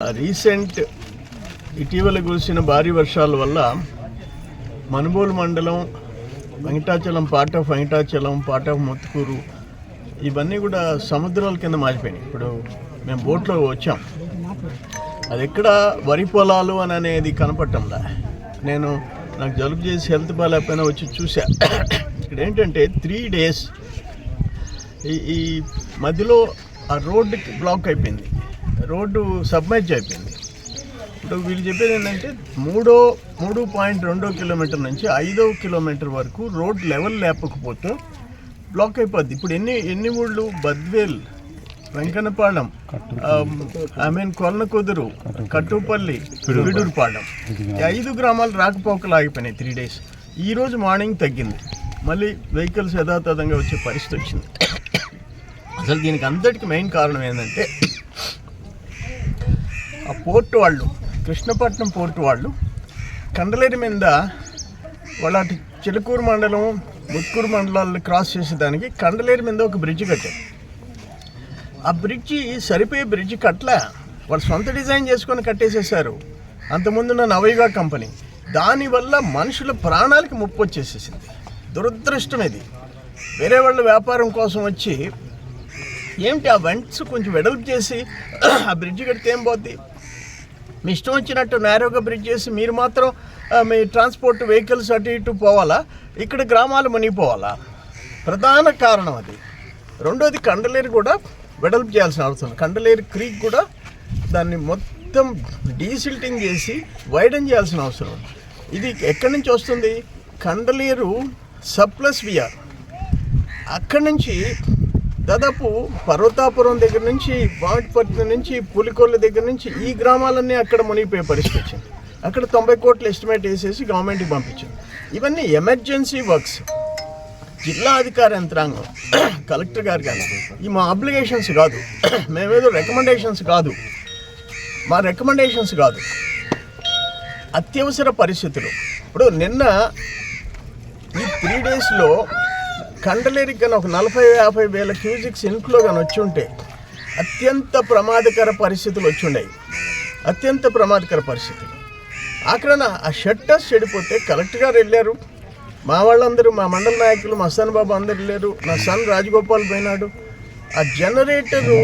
Recent ఇటీవల కురిసిన భారీ వర్షాల వల్ల మనుబోలు మండలం Venkatachalam part of Venkatachalam part of Muthukur ఇవన్నీ కూడా సముద్రాల కింద మారిపోయినాయి. ఇప్పుడు మేము బోట్లో వచ్చాం. అది ఎక్కడ వరి పొలాలు అని అనేది కనపడటంలా. నేను నాకు జలుబు చేసి హెల్త్ బాగాలేకపోయినా వచ్చి చూసా ఇక్కడ ఏంటంటే త్రీ డేస్ ఈ ఈ మధ్యలో ఆ రోడ్డుకి బ్లాక్ అయిపోయింది. రోడ్డు సబ్మెర్జ్ అయిపోయింది. ఇప్పుడు వీళ్ళు చెప్పేది ఏంటంటే మూడో మూడు పాయింట్ రెండో కిలోమీటర్ నుంచి ఐదో కిలోమీటర్ వరకు రోడ్ లెవెల్ లేపకపోతే బ్లాక్ అయిపోద్ది. ఇప్పుడు ఎన్ని ఎన్ని ఊళ్ళు? Badvel Venkannapalem I mean Kolanakuduru Kattupalli విడూరుపాలెం ఈ ఐదు గ్రామాలు రాకపోకలు ఆగిపోయినాయి త్రీ డేస్ ఈ రోజు మార్నింగ్ తగ్గింది. మళ్ళీ వెహికల్స్ యథాతథంగా వచ్చే పరిస్థితి వచ్చింది. అసలు దీనికి అంతటికి మెయిన్ కారణం ఏంటంటే ఆ పోర్టు వాళ్ళు కృష్ణపట్నం పోర్టు వాళ్ళు కండలేరు మీద వాళ్ళ అటు చిలుకూరు మండలం ముత్కూరు మండలాలను క్రాస్ చేసేదానికి కండలేరు మీద ఒక బ్రిడ్జ్ కట్టారు. ఆ బ్రిడ్జి సరిపోయే బ్రిడ్జి కట్టలే. వాళ్ళు సొంత డిజైన్ చేసుకొని కట్టేసేసారు అంతకుముందున్న నవయుగా కంపెనీ. దానివల్ల మనుషుల ప్రాణాలకి ముప్పు వచ్చేసేసింది. దురదృష్టం ఇది. వేరే వాళ్ళ వ్యాపారం కోసం వచ్చి ఏమిటి ఆ వెంట్స్ కొంచెం వెడల్పు చేసి ఆ బ్రిడ్జ్ కడితే ఏం పోద్ది? మీ ఇష్టం వచ్చినట్టు నేరోగా బ్రిడ్జ్ చేసి మీరు మాత్రం మీ ట్రాన్స్పోర్ట్ వెహికల్స్ అటు ఇటు పోవాలా? ఇక్కడ గ్రామాలు మునిగిపోవాలా? ప్రధాన కారణం అది. రెండోది కండలేరు కూడా వెడల్పు చేయాల్సిన అవసరం. ఉంది. కండలేరు క్రీక్ కూడా దాన్ని మొత్తం డీసిల్టింగ్ చేసి వైడన్ చేయాల్సిన అవసరం. ఉంది. ఇది ఎక్కడి నుంచి వస్తుంది? కండలేరు సప్లస్ విఆర్ అక్కడి నుంచి దాదాపు పర్వతాపురం దగ్గర నుంచి బావిటిపట్నం నుంచి పులికొల్ల దగ్గర నుంచి ఈ గ్రామాలన్నీ అక్కడ మునిగిపోయే పరిస్థితి వచ్చింది. అక్కడ తొంభై కోట్లు ఎస్టిమేట్ వేసేసి గవర్నమెంట్కి పంపించింది. ఇవన్నీ ఎమర్జెన్సీ వర్క్స్ జిల్లా అధికార యంత్రాంగం కలెక్టర్ గారు కానీ ఈ మా అప్లికేషన్స్ కాదు. మేమేదో రికమెండేషన్స్ కాదు. మా రికమెండేషన్స్ కాదు. అత్యవసర పరిస్థితులు. ఇప్పుడు నిన్న ఈ త్రీ డేస్లో కండలేరికి కానీ ఒక నలభై యాభై వేల క్యూజిక్స్ ఇన్ఫ్లో కానీ వచ్చి ఉంటే అత్యంత ప్రమాదకర పరిస్థితులు వచ్చి ఉండేవి. అత్యంత ప్రమాదకర పరిస్థితులు. అక్కడ ఆ షట్టర్స్ చెడిపోతే కలెక్టర్ గారు వెళ్ళారు. మా వాళ్ళందరూ మా మండల నాయకులు మా సన్ బాబు అందరు వెళ్ళారు. నా సన్ రాజగోపాల్ పోయినాడు. ఆ జనరేటరు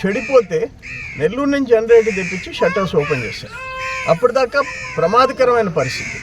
చెడిపోతే నెల్లూరు నుంచి జనరేటర్ తెప్పించి షట్టర్స్ ఓపెన్ చేశారు. అప్పటిదాకా ప్రమాదకరమైన పరిస్థితి.